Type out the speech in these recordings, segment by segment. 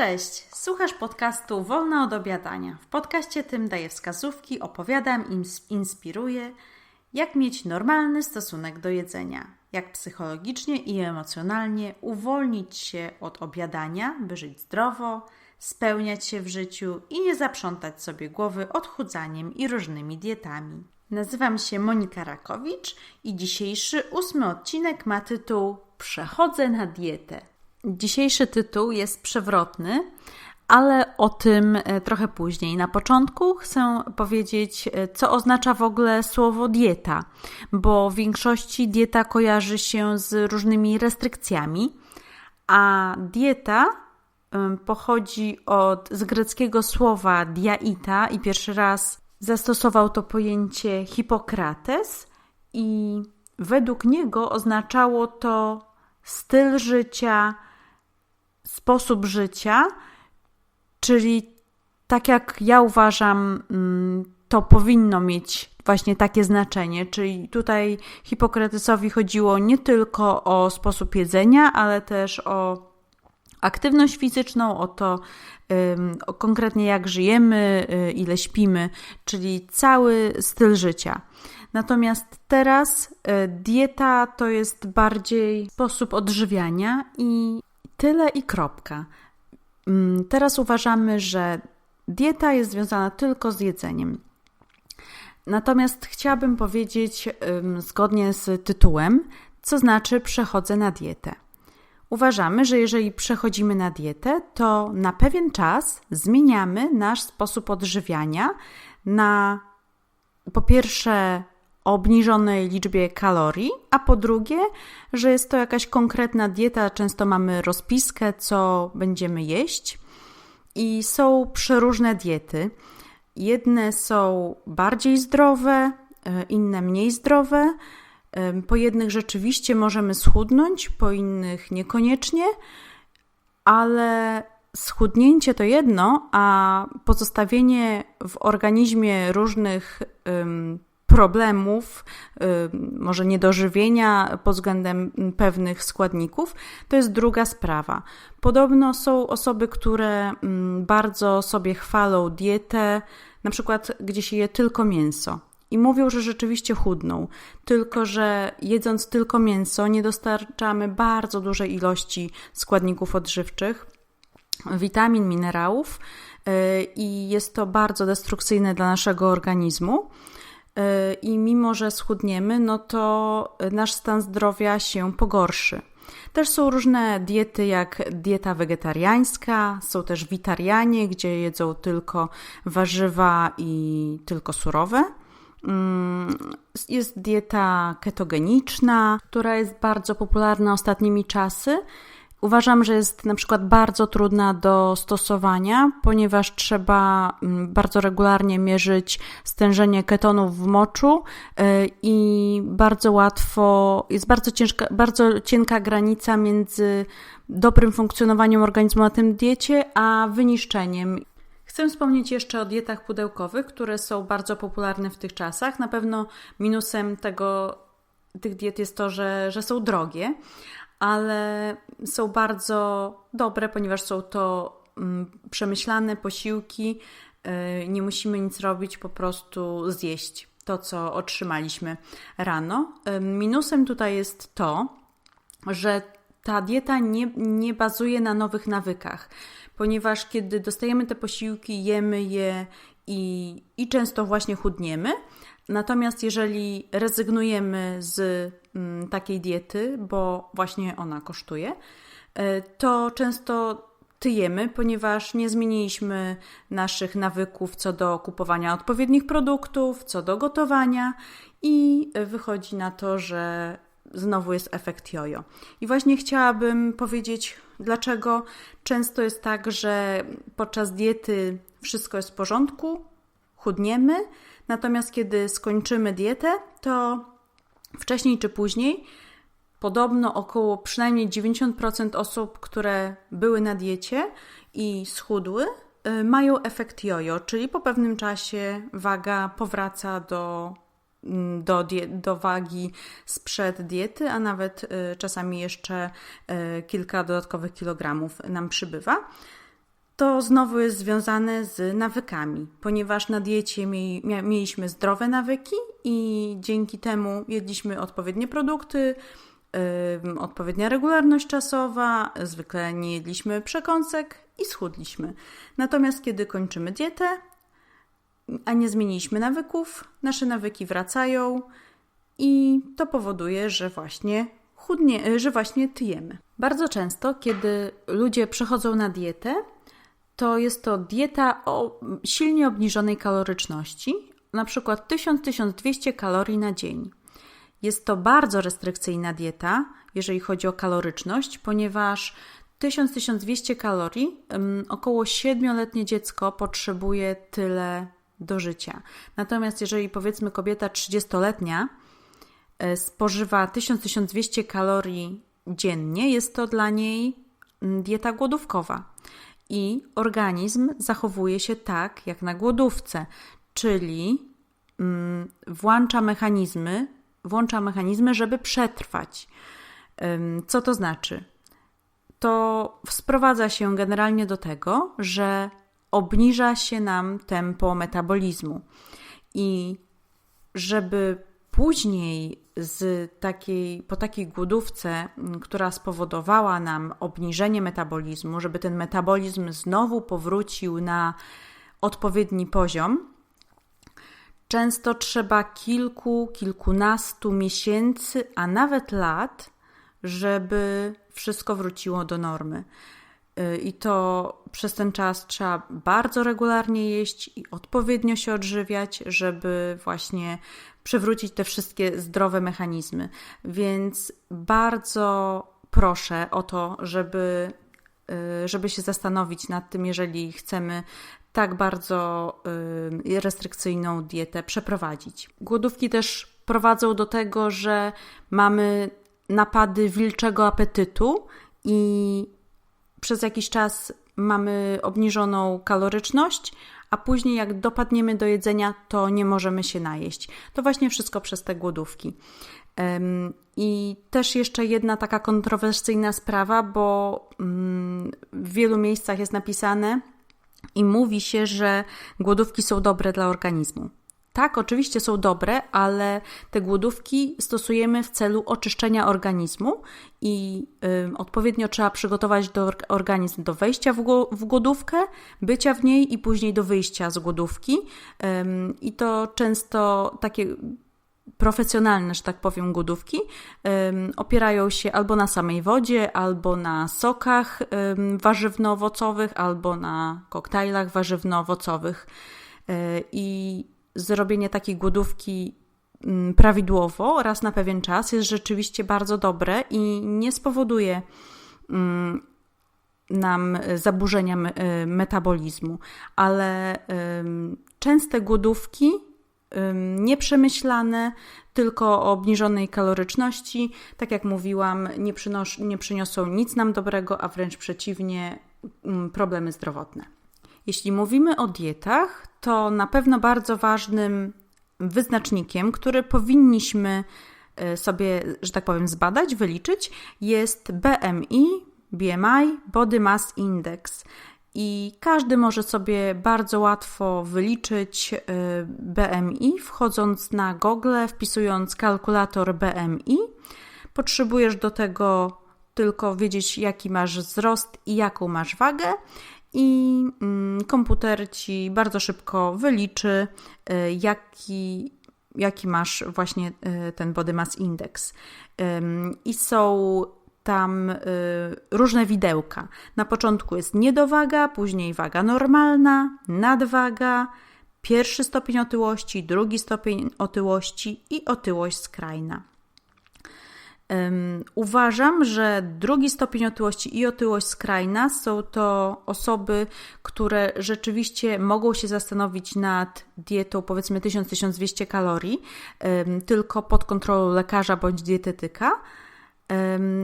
Cześć, słuchasz podcastu Wolna od obiadania. W podcaście tym daję wskazówki, opowiadam i inspiruję, jak mieć normalny stosunek do jedzenia, jak psychologicznie i emocjonalnie uwolnić się od obiadania, by żyć zdrowo, spełniać się w życiu i nie zaprzątać sobie głowy odchudzaniem i różnymi dietami. Nazywam się Monika Rakowicz i dzisiejszy ósmy odcinek ma tytuł Przechodzę na dietę. Dzisiejszy tytuł jest przewrotny, ale o tym e, trochę później. Na początku chcę powiedzieć, e, co oznacza w ogóle słowo dieta, bo w większości dieta kojarzy się z różnymi restrykcjami, a dieta pochodzi od, z greckiego słowa diaita i pierwszy raz zastosował to pojęcie Hipokrates i według niego oznaczało to styl życia, sposób życia, czyli tak jak ja uważam, mm, to powinno mieć właśnie takie znaczenie. Czyli tutaj Hipokratesowi chodziło nie tylko o sposób jedzenia, ale też o aktywność fizyczną, o to o konkretnie jak żyjemy, y, ile śpimy, czyli cały styl życia. Natomiast teraz y, dieta to jest bardziej sposób odżywiania i tyle i kropka. Mm, teraz uważamy, że dieta jest związana tylko z jedzeniem. Natomiast chciałabym powiedzieć zgodnie z tytułem, co znaczy przechodzę na dietę. Uważamy, że jeżeli przechodzimy na dietę, to na pewien czas zmieniamy nasz sposób odżywiania na po pierwsze obniżonej liczbie kalorii, a po drugie, że jest to jakaś konkretna dieta, często mamy rozpiskę, co będziemy jeść. I są przeróżne diety. Jedne są bardziej zdrowe, e, inne mniej zdrowe. Po jednych rzeczywiście możemy schudnąć, po innych niekoniecznie, ale schudnięcie to jedno, a pozostawienie w organizmie różnych problemów, y, może niedożywienia pod względem pewnych składników, to jest druga sprawa. Podobno są osoby, które mm, bardzo sobie chwalą dietę, na przykład gdzie się je tylko mięso. I mówią, że rzeczywiście chudną, tylko że jedząc tylko mięso nie dostarczamy bardzo dużej ilości składników odżywczych, witamin, minerałów y, i jest to bardzo destrukcyjne dla naszego organizmu. Y, i mimo, że schudniemy, no to nasz stan zdrowia się pogorszy. Też są różne diety, jak dieta wegetariańska, są też witarianie, gdzie jedzą tylko warzywa i tylko surowe. Mm, jest dieta ketogeniczna, która jest bardzo popularna ostatnimi czasy Uważam, że jest na przykład bardzo trudna do stosowania, ponieważ trzeba mm, bardzo regularnie mierzyć stężenie ketonów w moczu y, i bardzo łatwo, jest bardzo, ciężka, bardzo cienka granica między dobrym funkcjonowaniem organizmu na tym diecie, a wyniszczeniem. Chcę wspomnieć jeszcze o dietach pudełkowych, które są bardzo popularne w tych czasach. Na pewno minusem tego, tych diet jest to, że, że są drogie, ale są bardzo dobre, ponieważ są to mm, przemyślane posiłki. Y, nie musimy nic robić, po prostu zjeść to, co otrzymaliśmy rano. Y, minusem tutaj jest to, że ta dieta nie, nie bazuje na nowych nawykach, ponieważ kiedy dostajemy te posiłki, jemy je i, i często właśnie chudniemy. Natomiast jeżeli rezygnujemy z Mm, takiej diety, bo właśnie ona kosztuje, e, to często tyjemy, ponieważ nie zmieniliśmy naszych nawyków co do kupowania odpowiednich produktów, co do gotowania i wychodzi na to, że znowu jest efekt jojo. I właśnie chciałabym powiedzieć, dlaczego często jest tak, że podczas diety wszystko jest w porządku, chudniemy, natomiast kiedy skończymy dietę, to Wcześniej czy później, podobno około przynajmniej 90% osób, które były na diecie i schudły, y, mają efekt jojo, czyli po pewnym czasie waga powraca do, mm, do, do wagi sprzed diety, a nawet y, czasami jeszcze y, kilka dodatkowych kilogramów nam przybywa. To znowu jest związane z nawykami, ponieważ na diecie mieliśmy zdrowe nawyki i dzięki temu jedliśmy odpowiednie produkty, odpowiednia regularność czasowa, zwykle nie jedliśmy przekąsek i schudliśmy. Natomiast kiedy kończymy dietę, a nie zmieniliśmy nawyków, nasze nawyki wracają i to powoduje, że właśnie chudnie, że właśnie tyjemy. Bardzo często, kiedy ludzie przechodzą na dietę, to jest to dieta o silnie obniżonej kaloryczności, na przykład 1000-1200 kalorii na dzień. Jest to bardzo restrykcyjna dieta, jeżeli chodzi o kaloryczność, ponieważ 1000-1200 kalorii, około 7-letnie dziecko potrzebuje tyle do życia. Natomiast jeżeli powiedzmy kobieta 30-letnia e, spożywa 1000-1200 kalorii dziennie, jest to dla niej dieta głodówkowa i organizm zachowuje się tak, jak na głodówce, czyli mm, włącza mechanizmy, włącza mechanizmy, żeby przetrwać. Co to znaczy? To sprowadza się generalnie do tego, że obniża się nam tempo metabolizmu. I żeby później z takiej, po takiej głodówce, mm, która spowodowała nam obniżenie metabolizmu, żeby ten metabolizm znowu powrócił na odpowiedni poziom, często trzeba kilku, kilkunastu miesięcy, a nawet lat, żeby wszystko wróciło do normy. Y, I to przez ten czas trzeba bardzo regularnie jeść i odpowiednio się odżywiać, żeby właśnie przywrócić te wszystkie zdrowe mechanizmy. Więc bardzo proszę o to, żeby, y, żeby się zastanowić nad tym, jeżeli chcemy tak bardzo y, restrykcyjną dietę przeprowadzić. Głodówki też prowadzą do tego, że mamy napady wilczego apetytu i przez jakiś czas mamy obniżoną kaloryczność, a później jak dopadniemy do jedzenia, to nie możemy się najeść. To właśnie wszystko przez te głodówki. I też jeszcze jedna taka kontrowersyjna sprawa, bo mm, w wielu miejscach jest napisane i mówi się, że głodówki są dobre dla organizmu. Tak, oczywiście są dobre, ale te głodówki stosujemy w celu oczyszczenia organizmu i y, odpowiednio trzeba przygotować do, organizm do wejścia w, w, głodówkę, bycia w niej i później do wyjścia z głodówki. I to często takie profesjonalne, że tak powiem, głodówki opierają się albo na samej wodzie, albo na sokach warzywno-owocowych, albo na koktajlach warzywno-owocowych. Y, I zrobienie takiej głodówki mm, prawidłowo raz na pewien czas jest rzeczywiście bardzo dobre i nie spowoduje mm, nam zaburzenia metabolizmu, ale częste głodówki nieprzemyślane, tylko o obniżonej kaloryczności, tak jak mówiłam, nie, przynos- nie przyniosą nic nam dobrego, a wręcz przeciwnie, mm, problemy zdrowotne. Jeśli mówimy o dietach, to na pewno bardzo ważnym wyznacznikiem, który powinniśmy e, sobie, że tak powiem, zbadać, wyliczyć, jest BMI, BMI, Body Mass Index. I każdy może sobie bardzo łatwo wyliczyć e, BMI, wchodząc na Google, wpisując kalkulator BMI. Potrzebujesz do tego tylko wiedzieć, jaki masz wzrost i jaką masz wagę, i mm, komputer ci bardzo szybko wyliczy, y, jaki, jaki masz właśnie y, ten Body Mass Index. I są tam y, różne widełka. Na początku jest niedowaga, później waga normalna, nadwaga, pierwszy stopień otyłości, drugi stopień otyłości i otyłość skrajna. Uważam, że drugi stopień otyłości i otyłość skrajna są to osoby, które rzeczywiście mogą się zastanowić nad dietą powiedzmy 1000-1200 kalorii, tylko pod kontrolą lekarza bądź dietetyka.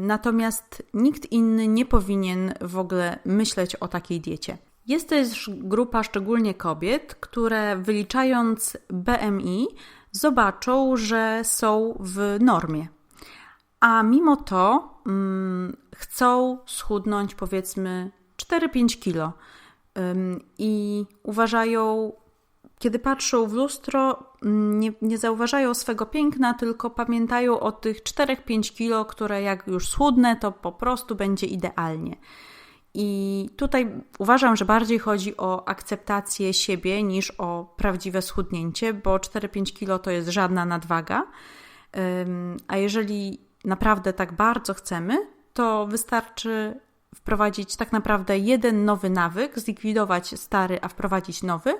Natomiast nikt inny nie powinien w ogóle myśleć o takiej diecie. Jest też grupa szczególnie kobiet, które wyliczając BMI zobaczą, że są w normie a mimo to mm, chcą schudnąć powiedzmy 4-5 kilo. i uważają, kiedy patrzą w lustro, mm, nie, nie zauważają swego piękna, tylko pamiętają o tych 4-5 kilo, które jak już schudnę, to po prostu będzie idealnie. I tutaj uważam, że bardziej chodzi o akceptację siebie niż o prawdziwe schudnięcie, bo 4-5 kilo to jest żadna nadwaga. A jeżeli naprawdę tak bardzo chcemy, to wystarczy wprowadzić tak naprawdę jeden nowy nawyk, zlikwidować stary, a wprowadzić nowy,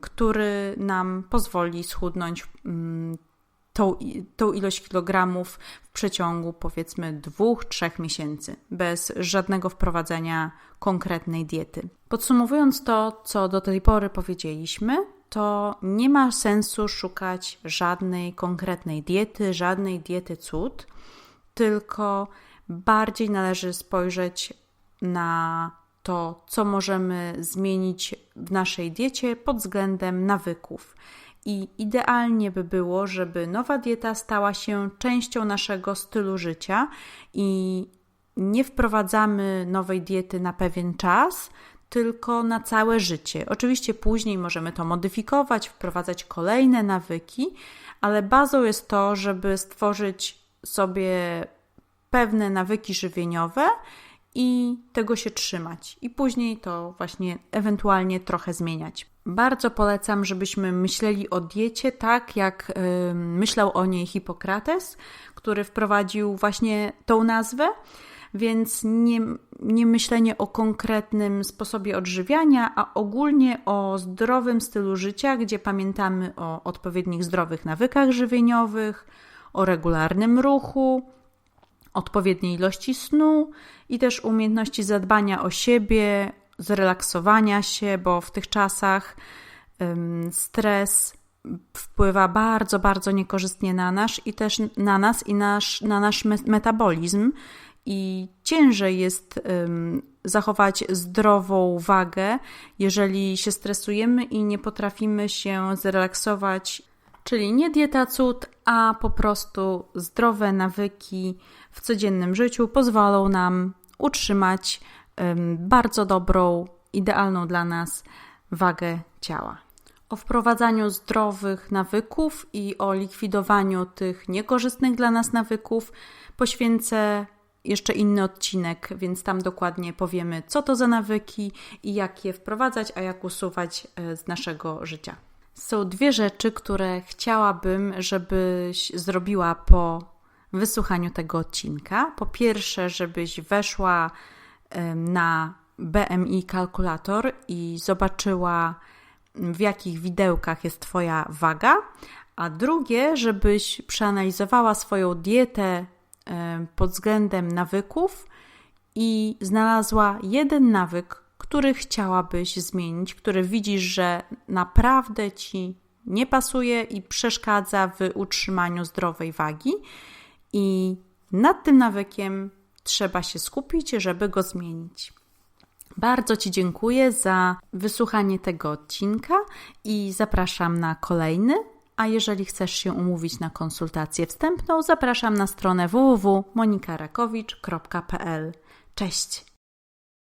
który nam pozwoli schudnąć tą, tą ilość kilogramów w przeciągu powiedzmy dwóch, trzech miesięcy, bez żadnego wprowadzenia konkretnej diety. Podsumowując to, co do tej pory powiedzieliśmy, to nie ma sensu szukać żadnej konkretnej diety, żadnej diety cud, tylko bardziej należy spojrzeć na to, co możemy zmienić w naszej diecie pod względem nawyków. I idealnie by było, żeby nowa dieta stała się częścią naszego stylu życia i nie wprowadzamy nowej diety na pewien czas, tylko na całe życie. Oczywiście później możemy to modyfikować, wprowadzać kolejne nawyki, ale bazą jest to, żeby stworzyć sobie pewne nawyki żywieniowe i tego się trzymać, i później to właśnie ewentualnie trochę zmieniać. Bardzo polecam, żebyśmy myśleli o diecie tak, jak myślał o niej Hipokrates, który wprowadził właśnie tą nazwę. Więc nie, nie myślenie o konkretnym sposobie odżywiania, a ogólnie o zdrowym stylu życia, gdzie pamiętamy o odpowiednich zdrowych nawykach żywieniowych, o regularnym ruchu, odpowiedniej ilości snu i też umiejętności zadbania o siebie, zrelaksowania się, bo w tych czasach stres wpływa bardzo, bardzo niekorzystnie na nas i też na nas i nasz, na nasz metabolizm i ciężej jest zachować zdrową wagę, jeżeli się stresujemy i nie potrafimy się zrelaksować, czyli nie dieta cud, a po prostu zdrowe nawyki w codziennym życiu pozwolą nam utrzymać bardzo dobrą, idealną dla nas wagę ciała. O wprowadzaniu zdrowych nawyków i o likwidowaniu tych niekorzystnych dla nas nawyków poświęcę jeszcze inny odcinek, więc tam dokładnie powiemy, co to za nawyki i jak je wprowadzać, a jak usuwać e, z naszego życia. Są dwie rzeczy, które chciałabym, żebyś zrobiła po wysłuchaniu tego odcinka. Po pierwsze, żebyś weszła na BMI kalkulator i zobaczyła, w jakich widełkach jest Twoja waga, a drugie, żebyś przeanalizowała swoją dietę pod względem nawyków i znalazła jeden nawyk, który chciałabyś zmienić, który widzisz, że naprawdę ci nie pasuje i przeszkadza w utrzymaniu zdrowej wagi, i nad tym nawykiem trzeba się skupić, żeby go zmienić. Bardzo Ci dziękuję za wysłuchanie tego odcinka i zapraszam na kolejny. A jeżeli chcesz się umówić na konsultację wstępną, zapraszam na stronę www.monikarakowicz.pl. Cześć!